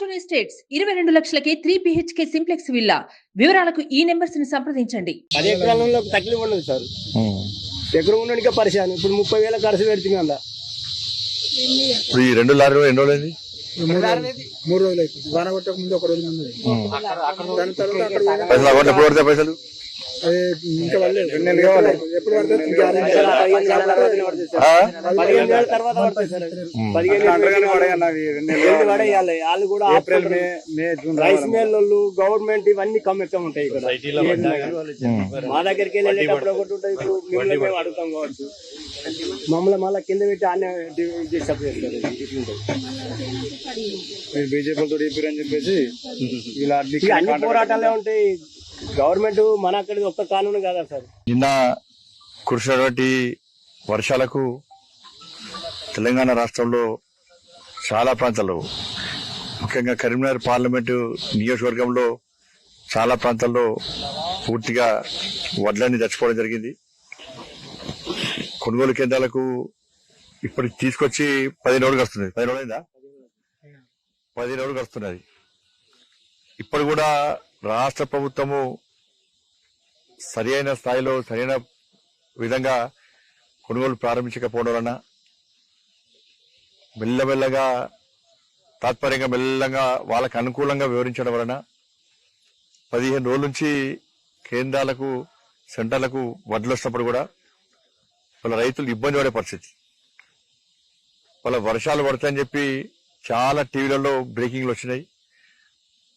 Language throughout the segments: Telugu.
ఫార్చ్యూన్ ఎస్టేట్స్ ఇరవై రెండు లక్షలకే త్రీ బిహెచ్కే సింప్లెక్స్ విల్లా వివరాలకు ఈ నెంబర్స్ని సంప్రదించండి పది ఎకరాలలో తక్లీఫ్ ఉండదు సార్. ఎకరం ఉండడానికి పరిశాను ఇప్పుడు ముప్పై వేల ఖర్చు పెడుతుంది అలా ఇప్పుడు ఈ రెండు లారీలు ఎన్ని రోజులైంది? మూడు రోజులు. వాన కొట్టక ముందు ఒక రోజు ముందు. దాని ఎప్పుడు పడుతుంది? పదిహేను తర్వాత పడుతుంది సార్. పడేయాలి వాళ్ళు కూడా April May May June rice mill government ఇవన్నీ కమ్మితం ఉంటాయి ఇక్కడ. మా దగ్గరికి వెళ్ళేటప్పుడు ఒకటి ఉంటాయి ఇప్పుడు మిమ్మల్ని మేము అడుగుతాం కావచ్చు. మమ్మల్ని మళ్ళీ కింద పెట్టి ఆనే డిస్టర్బ్ చేస్తారు. ఇట్లుంటాయి చెప్పేసి ఇలా ఇక అన్ని పోరాటాలే ఉంటాయి. గవర్నమెంట్ మన అక్కడికి ఒక్క కానూను కదా సార్? నిన్న కురిసినటువంటి వర్షాలకు తెలంగాణ రాష్ట్రంలో చాలా ప్రాంతాల్లో ముఖ్యంగా కరీంనగర్ పార్లమెంటు నియోజకవర్గంలో చాలా ప్రాంతాల్లో పూర్తిగా వడ్లన్నీ చచ్చిపోవడం జరిగింది. కొనుగోలు కేంద్రాలకు ఇప్పటికి తీసుకొచ్చి పది రోజులు వస్తున్నది పది రోజులైందా పది రోజులు. వస్తున్నది ఇప్పుడు కూడా రాష్ట్ర ప్రభుత్వము సరైన స్థాయిలో సరైన విధంగా కొనుగోలు ప్రారంభించకపోవడం వలన మెల్లమెల్లగా తాత్పర్యంగా మెల్లగా వాళ్ళకు అనుకూలంగా వివరించడం వలన పదిహేను రోజుల నుంచి కేంద్రాలకు సెంటర్లకు వడ్లు వచ్చినప్పుడు కూడా వాళ్ళ రైతులు ఇబ్బంది పడే పరిస్థితి. వాళ్ళ వర్షాలు పడతాయని చెప్పి చాలా టీవీలలో బ్రేకింగ్లు వచ్చినాయి.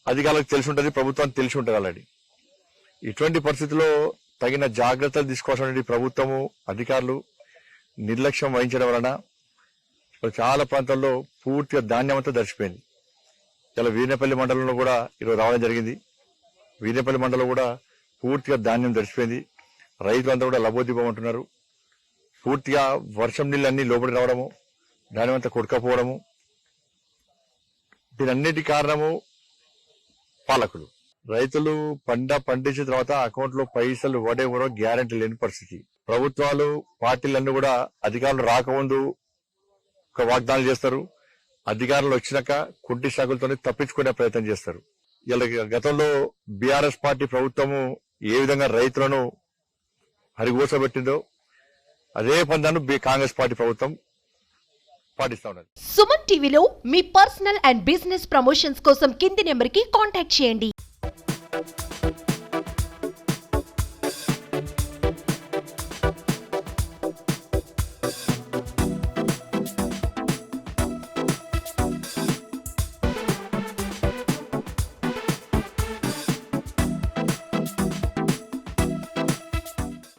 అధికారులకు తెలిసి ఉంటుంది ప్రభుత్వానికి తెలిసి ఉంటుంది ఆల్రెడీ. ఇటువంటి పరిస్థితుల్లో తగిన జాగ్రత్తలు తీసుకోవాల్సిన ప్రభుత్వము అధికారులు నిర్లక్ష్యం వహించడం వలన చాలా ప్రాంతాల్లో పూర్తిగా ధాన్యం అంతా దర్శిపోయింది ఇలా వీరపల్లి మండలంలో కూడా ఈరోజు రావడం జరిగింది. వీరపల్లి మండలం కూడా పూర్తిగా ధాన్యం దర్శిపోయింది రైతులంతా కూడా లబోదీపం అంటున్నారు. పూర్తిగా వర్షం నీళ్ళన్నీ లోపలికి రావడము ధాన్యం అంతా కొట్టుకపోవడము. దీనన్నిటి కారణము పాలకులు. రైతులు పంట పండించిన తర్వాత అకౌంట్లో పైసలు ఇవ్వడే కూడా గ్యారంటీ లేని పరిస్థితి. ప్రభుత్వాలు పార్టీలన్నీ కూడా అధికారులు రాకముందు ఒక వాగ్దానం చేస్తారు. అధికారులు వచ్చినాక కుంటి సాగులతోనే తప్పించుకునే ప్రయత్నం చేస్తారు. ఇలా గతంలో బీఆర్ఎస్ పార్టీ ప్రభుత్వము ఏ విధంగా రైతులను హరిగోసబెట్టిందో అదే పందాన్ని కాంగ్రెస్ పార్టీ ప్రభుత్వం పాటిస్తా ఉన్నది. సుమన్ టీవీలో మీ పర్సనల్ అండ్ బిజినెస్ ప్రమోషన్స్ కోసం కింది నెంబర్కి కాంటాక్ట్ చేయండి.